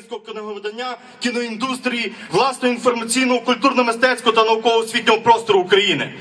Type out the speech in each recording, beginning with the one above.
українського книговидання, кіноіндустрії, власного інформаційного, культурно-мистецького та науково-освітнього простору України.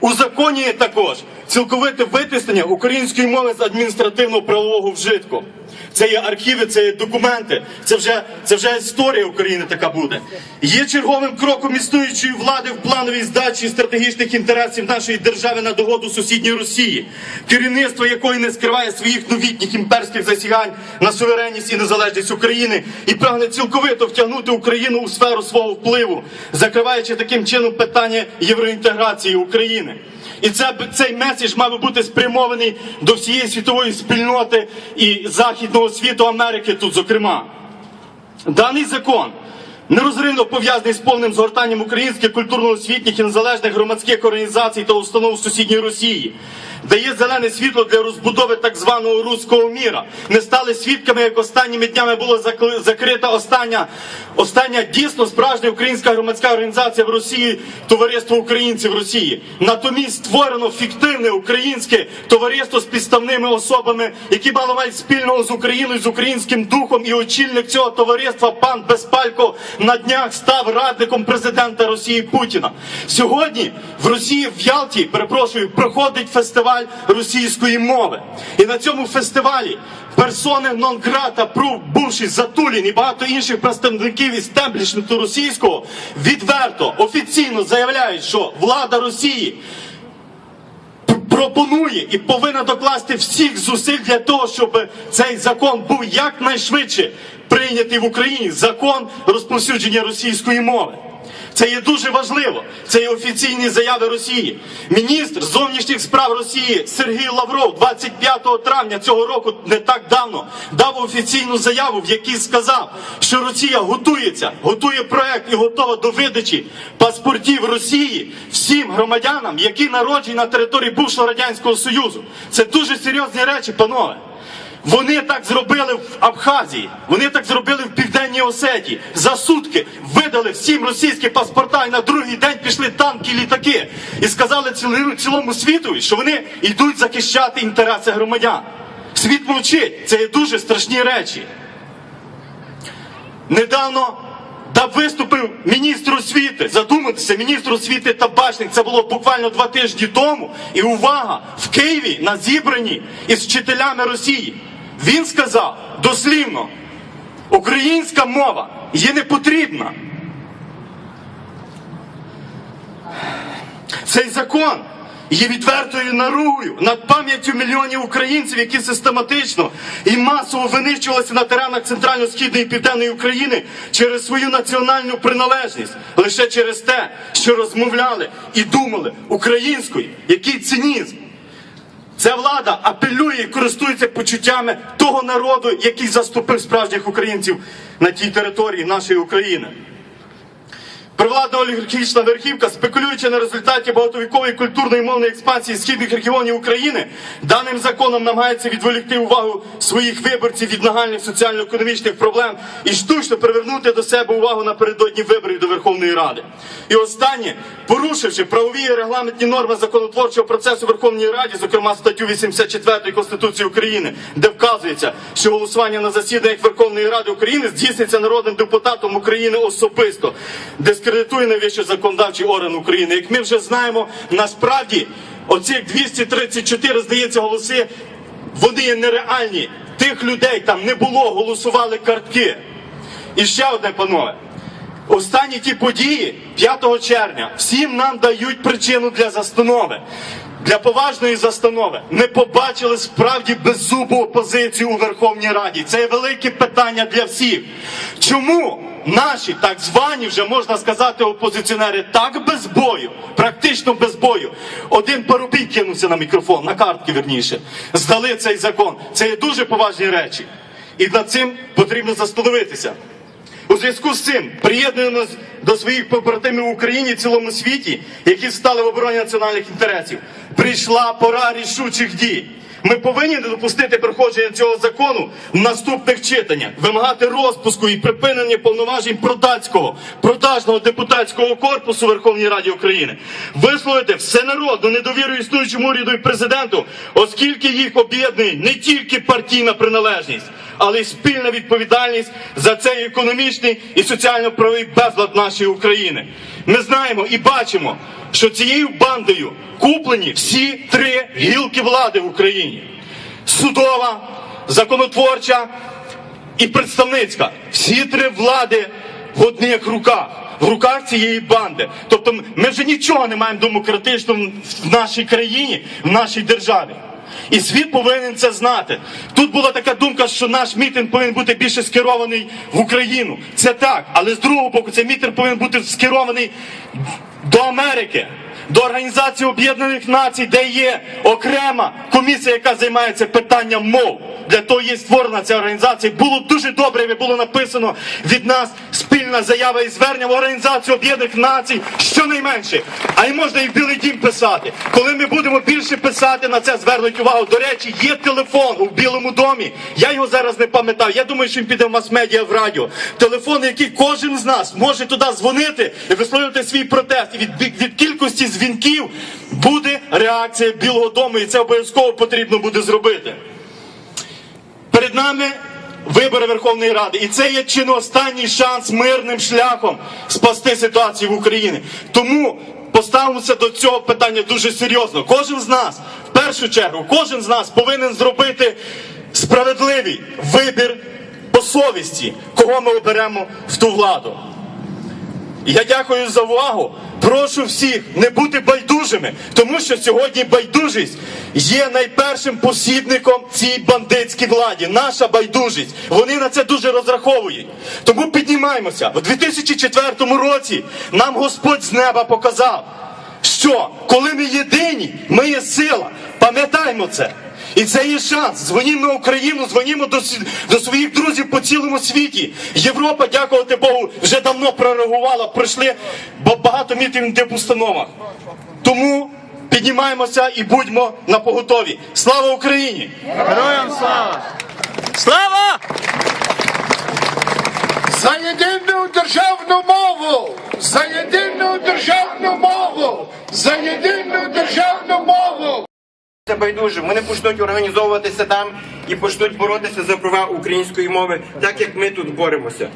Узаконює також цілковите витиснення української мови з адміністративного правового вжитку. Це є архіви, це є документи, це вже, це вже історія України така буде. Є черговим кроком існуючої влади в плановій здачі стратегічних інтересів нашої держави на догоду сусідньої Росії, керівництво якої не скриває своїх новітніх імперських засягань на суверенність і незалежність України і прагне цілковито втягнути Україну у сферу свого впливу, закриваючи таким чином питання євроінтеграції України. І це, цей меседж мав би бути спрямований до всієї світової спільноти і західного світу Америки тут, зокрема. Даний закон нерозривно пов'язаний з повним згортанням українських культурно-освітніх і незалежних громадських організацій та установ сусідньої Росії. Дає зелене світло для розбудови так званого руського міра. Ми стали свідками, як останніми днями було закрита остання, остання дійсно справжня українська громадська організація в Росії, Товариство українців Росії. Натомість створено фіктивне українське товариство з підставними особами, які мало мають спільного з Україною, з українським духом. І очільник цього товариства, пан Безпалько, на днях став радником президента Росії Путіна. Сьогодні в Росії в Ялті, перепрошую, проходить фестиваль російської мови. І на цьому фестивалі персони нон-грата, Прув, Бувший, Затулін і багато інших представників істеблішменту російського відверто офіційно заявляють, що влада Росії пропонує і повинна докласти всіх зусиль для того, щоб цей закон був якнайшвидше прийнятий в Україні закон розповсюдження російської мови. Це є дуже важливо. Це є офіційні заяви Росії. Міністр зовнішніх справ Росії Сергій Лавров 25 травня цього року, не так давно, дав офіційну заяву, в якій сказав, що Росія готується, готує проект і готова до видачі паспортів Росії всім громадянам, які народжені на території бувшого радянського союзу. Це дуже серйозні речі, панове. Вони так зробили в Абхазії, вони так зробили в Південній Осетії. За сутки видали всім російські паспорта і на другий день пішли танки, літаки і сказали цілому, світу, що вони йдуть захищати інтереси громадян. Світ мовчить. Це є дуже страшні речі. Недавно дав виступив міністр освіти. Задумайтеся, міністр освіти Табачник. Це було буквально два тижні тому. І увага! В Києві на зібранні із вчителями Росії. Він сказав дослівно: українська мова є не потрібна. Цей закон є відвертою наругою над пам'яттю мільйонів українців, які систематично і масово винищувалися на теренах центрально-східної і південної України через свою національну приналежність, лише через те, що розмовляли і думали українською, який цинізм. Ця влада апелює і користується почуттями того народу, який заступив справжніх українців на тій території нашої України. Привладна олігархічна верхівка, спекулюючи на результаті багатовікової культурної і мовної експансії східних регіонів України, даним законом намагається відволікти увагу своїх виборців від нагальних соціально-економічних проблем і штучно привернути до себе увагу напередодні виборів до Верховної Ради. І останнє, порушивши правові і регламентні норми законотворчого процесу Верховній Раді, зокрема статтю 84 Конституції України, де вказується, що голосування на засіданнях Верховної Ради України здійсниться народним депутатом України особисто, дискредитує найвищий законодавчий орган України. Як ми вже знаємо, насправді оцих 234, здається, голоси, вони є нереальні. Тих людей там не було, голосували картки. І ще одне, панове. Останні ті події 5 червня всім нам дають причину для застанови. Для поважної застанови ми побачили справді беззубу опозицію у Верховній Раді. Це є велике питання для всіх. Чому наші так звані, вже можна сказати, опозиціонери так без бою, практично без бою, один парубій кинувся на мікрофон, на картки верніше, здали цей закон. Це є дуже поважні речі. І над цим потрібно застановитися. У зв'язку з цим приєднуємось до своїх побратимів в Україні і цілому світі, які стали в обороні національних інтересів. Прийшла пора рішучих дій. Ми повинні не допустити проходження цього закону в наступних читаннях, вимагати розпуску і припинення повноважень продацького, продажного депутатського корпусу Верховній Раді України, висловити всенародну недовіру існуючому уряду і президенту, оскільки їх об'єднує не тільки партійна приналежність, але й спільна відповідальність за цей економічний і соціально-правовий безлад нашої України. Ми знаємо і бачимо, що цією бандою куплені всі три гілки влади в Україні: судова, законотворча і представницька. Всі три влади в одних руках. В руках цієї банди. Тобто ми вже нічого не маємо демократичного в нашій країні, в нашій державі. І світ повинен це знати. Тут була така думка, що наш мітинг повинен бути більше скерований в Україну. Це так, але з другого боку, цей мітинг повинен бути скерований до Америки, до Організації Об'єднаних Націй, де є окрема комісія, яка займається питанням мов. Для того є створена ця організація. Було дуже добре, якби було написано від нас спільна заява і звернення в Організацію Об'єднаних Націй щонайменше. А й можна і в Білий Дім писати. Коли ми будемо більше писати на це, звернуть увагу. До речі, є телефон у Білому домі. Я його зараз не пам'ятаю. Я думаю, що він піде в мас-медіа в радіо. Телефон, який кожен з нас може туди дзвонити і висловлювати свій протест. І від, від, від кількості дзвінків буде реакція Білого дому, і це обов'язково потрібно буде зробити. Перед нами вибори Верховної Ради, і це є чи не останній шанс мирним шляхом спасти ситуацію в Україні. Тому поставимося до цього питання дуже серйозно. Кожен з нас, в першу чергу, кожен з нас повинен зробити справедливий вибір по совісті, кого ми оберемо в ту владу. Я дякую за увагу. Прошу всіх не бути байдужими, тому що сьогодні байдужість є найпершим посібником цій бандитській владі. Наша байдужість. Вони на це дуже розраховують. Тому піднімаємося. У 2004 році нам Господь з неба показав, що коли ми єдині, ми є сила. Пам'ятаємо це. І це є шанс. Дзвонімо на Україну, дзвонімо до, до своїх друзів по цілому світі. Європа, дякувати Богу, вже давно прореагувала, пройшли бо багато мітингів в установах. Тому піднімаємося і будьмо на поготові. Слава Україні! Героям слава! Слава! За єдину державну мову! За єдину державну мову! За єдину державну мову! Це байдуже. Вони почнуть організовуватися там і почнуть боротися за права української мови, так як ми тут боремося.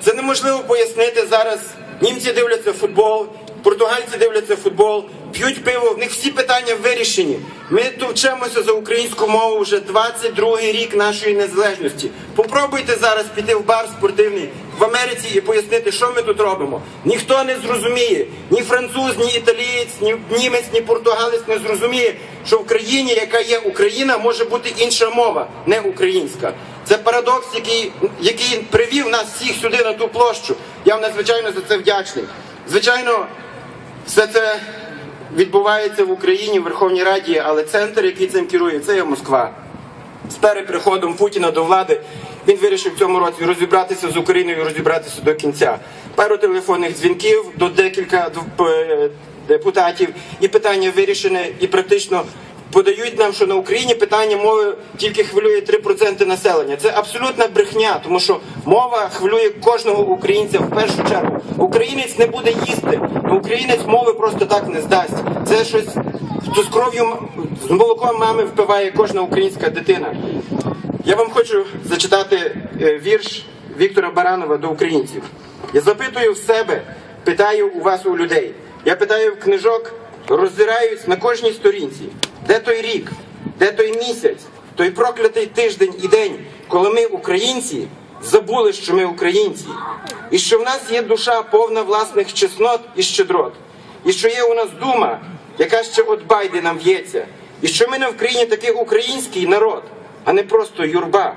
Це неможливо пояснити зараз. Німці дивляться футбол, португальці дивляться футбол, п'ють пиво. В них всі питання вирішені. Ми товчемося за українську мову вже 22-й рік нашої незалежності. Попробуйте зараз піти в бар спортивний в Америці і пояснити, що ми тут робимо. Ніхто не зрозуміє, ні француз, ні італієць, ні німець, ні португалець не зрозуміє, що в країні, яка є Україна, може бути інша мова, не українська. Це парадокс, який, який привів нас всіх сюди на ту площу. Я вам надзвичайно за це вдячний. Звичайно, все це відбувається в Україні, в Верховній Раді, але центр, який цим керує, це є Москва. З переприходом Путіна до влади він вирішив в цьому році розібратися з Україною, розібратися до кінця. Пару телефонних дзвінків до декілька е, депутатів, і питання вирішене, і практично подають нам, що на Україні питання мови тільки хвилює 3% населення. Це абсолютна брехня, тому що мова хвилює кожного українця в першу чергу. Українець не буде їсти, ну, українець мови просто так не здасть. Це щось з кров'ю з молоком мами впиває кожна українська дитина. Я вам хочу зачитати е, вірш Віктора Баранова до українців. Я запитую в себе, питаю у вас у людей. Я питаю в книжок, роззираюсь на кожній сторінці. Де той рік, де той місяць, той проклятий тиждень і день, коли ми, українці, забули, що ми українці, і що в нас є душа повна власних чеснот і щедрот, і що є у нас дума, яка ще от байди нам в'ється, і що ми на Вкраїні такий український народ, а не просто юрба,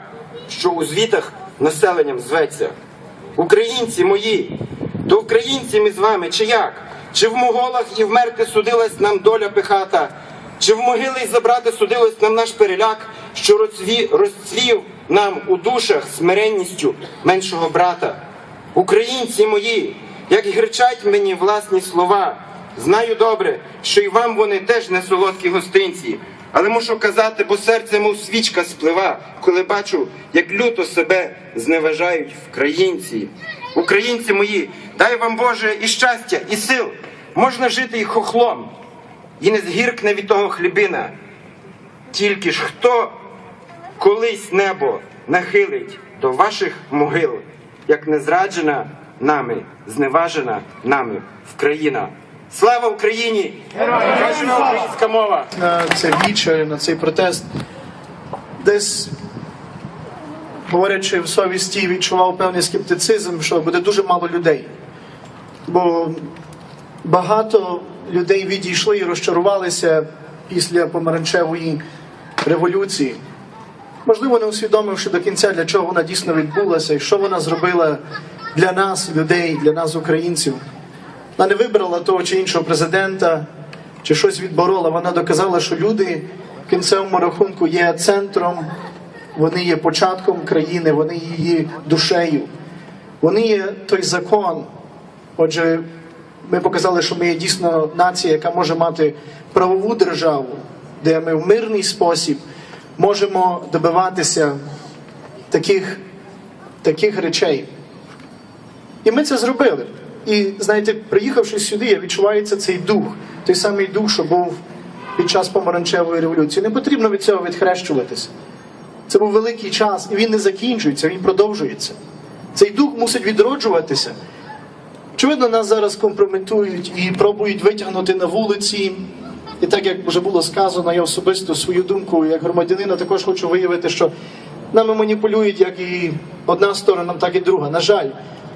що у звітах населенням зветься. Українці мої, то українці ми з вами, чи як? Чи в моголах і вмерти судилась нам доля пихата, чи в могили й забрати судилось нам наш переляк, що розцві, розцвів нам у душах смиренністю меншого брата? Українці мої, як гричать мені власні слова, знаю добре, що й вам вони теж не солодкі гостинці. Але мушу казати, бо серце, мов свічка сплива, коли бачу, як люто себе зневажають вкраїнці. Українці мої, дай вам Боже і щастя, і сил. Можна жити і хохлом, і не згіркне від того хлібина. Тільки ж хто колись небо нахилить до ваших могил, як не зраджена нами, зневажена нами Вкраїна. Слава Україні! Героям українська мова! на це віче, на цей протест. Десь, говорячи в совісті, відчував певний скептицизм, що буде дуже мало людей. Бо багато людей відійшли і розчарувалися після помаранчевої революції. Можливо, не усвідомивши до кінця, для чого вона дійсно відбулася і що вона зробила для нас, людей, для нас, українців. Вона не вибрала того чи іншого президента, чи щось відборола. Вона доказала, що люди в кінцевому рахунку є центром, вони є початком країни, вони її душею. Вони є той закон. Отже, ми показали, що ми є дійсно нація, яка може мати правову державу, де ми в мирний спосіб можемо добиватися таких, таких речей. І ми це зробили. І знаєте, приїхавши сюди, відчувається цей дух, той самий дух, що був під час помаранчевої революції. Не потрібно від цього відхрещуватися. Це був великий час, і він не закінчується, він продовжується. Цей дух мусить відроджуватися. Очевидно, нас зараз компрометують і пробують витягнути на вулиці. І так як вже було сказано, я особисто свою думку як громадянина також хочу виявити, що нами маніпулюють як і одна сторона, так і друга. На жаль,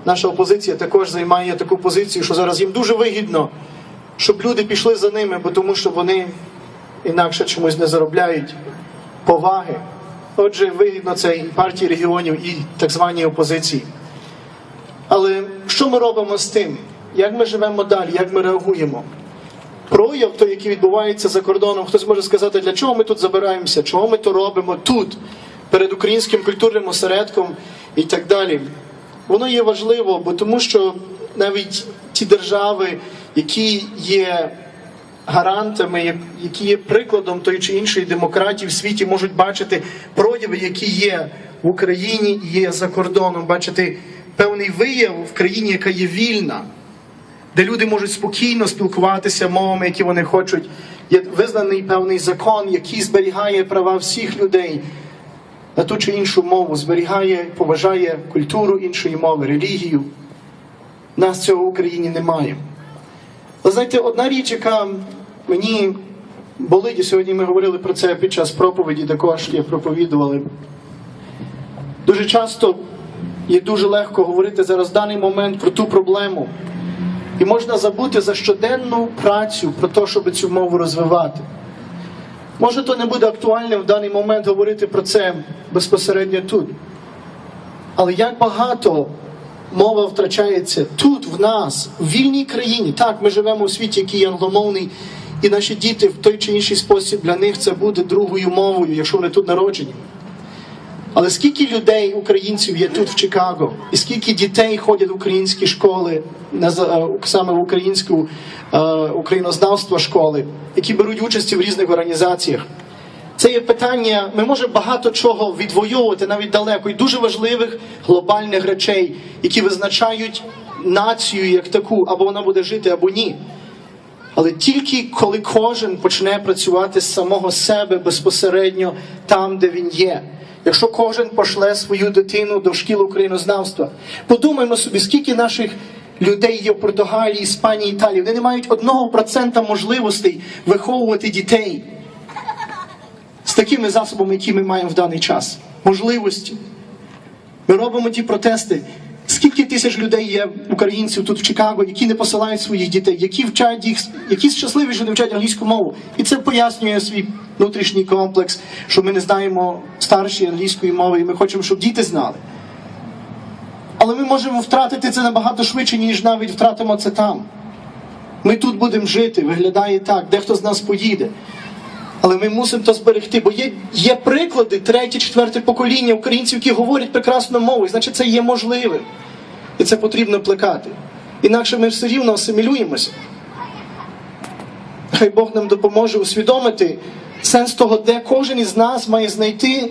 наша опозиція також займає таку позицію, що зараз їм дуже вигідно, щоб люди пішли за ними, бо тому що вони інакше чомусь не заробляють поваги. Отже, вигідно це і партії регіонів, і так званій опозиції. Але що ми робимо з тим? Як ми живемо далі, як ми реагуємо? Прояв, той, який відбувається за кордоном, хтось може сказати, для чого ми тут забираємося, чого ми то робимо тут, перед українським культурним осередком і так далі. Воно є важливо, бо тому що навіть ті держави, які є гарантами, які є прикладом тої чи іншої демократії в світі, можуть бачити прояви, які є в Україні, і є за кордоном, бачити певний вияв в країні, яка є вільна, де люди можуть спокійно спілкуватися мовами, які вони хочуть. Є визнаний певний закон, який зберігає права всіх людей на ту чи іншу мову, зберігає, поважає культуру іншої мови, релігію. Нас цього в Україні немає. Ви знаєте, одна річ, яка мені болить, і сьогодні ми говорили про це під час проповіді, також є проповідували. Дуже часто є дуже легко говорити зараз в даний момент про ту проблему. І можна забути за щоденну працю про те, щоб цю мову розвивати. Може, то не буде актуальним в даний момент говорити про це безпосередньо тут. Але як багато мова втрачається тут, в нас, в вільній країні. Так, ми живемо у світі, який є англомовний, і наші діти в той чи інший спосіб для них це буде другою мовою, якщо вони тут народжені. Але скільки людей, українців є тут в Чикаго, і скільки дітей ходять в українські школи, е, саме в українську е, українознавство школи, які беруть участь в різних організаціях. Це є питання, ми можемо багато чого відвоювати навіть далеко, і дуже важливих глобальних речей, які визначають націю як таку, або вона буде жити, або ні. Але тільки коли кожен почне працювати з самого себе безпосередньо там, де він є. Якщо кожен пошле свою дитину до шкіл українознавства, подумаймо собі, скільки наших людей є в Португалії, Іспанії, Італії. Вони не мають одного процента можливостей виховувати дітей з такими засобами, які ми маємо в даний час. Можливості. Ми робимо ті протести. Скільки тисяч людей є українців тут в Чикаго, які не посилають своїх дітей, які вчать їх, які щасливі, що не вчать англійську мову. І це пояснює свій внутрішній комплекс, що ми не знаємо старшої англійської мови, і ми хочемо, щоб діти знали. Але ми можемо втратити це набагато швидше, ніж навіть втратимо це там. Ми тут будемо жити, виглядає так, дехто з нас поїде. Але ми мусимо то зберегти, бо є, є приклади третє, четверте покоління українців, які говорять прекрасно мову, і значить це є можливим. І це потрібно плекати. Інакше ми все рівно асимілюємося. Хай Бог нам допоможе усвідомити сенс того, де кожен із нас має знайти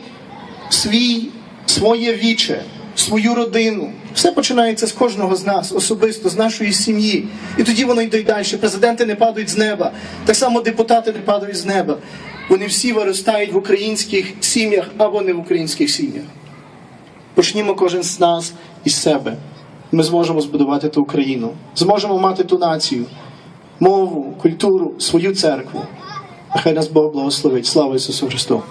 свій, своє віче, свою родину. Все починається з кожного з нас, особисто, з нашої сім'ї. І тоді воно йде далі. Президенти не падають з неба. Так само депутати не падають з неба. Вони всі виростають в українських сім'ях або не в українських сім'ях. Почнімо кожен з нас із себе. Ми зможемо збудувати ту Україну, зможемо мати ту націю, мову, культуру, свою церкву. Нехай нас Бог благословить. Слава Ісусу Христу!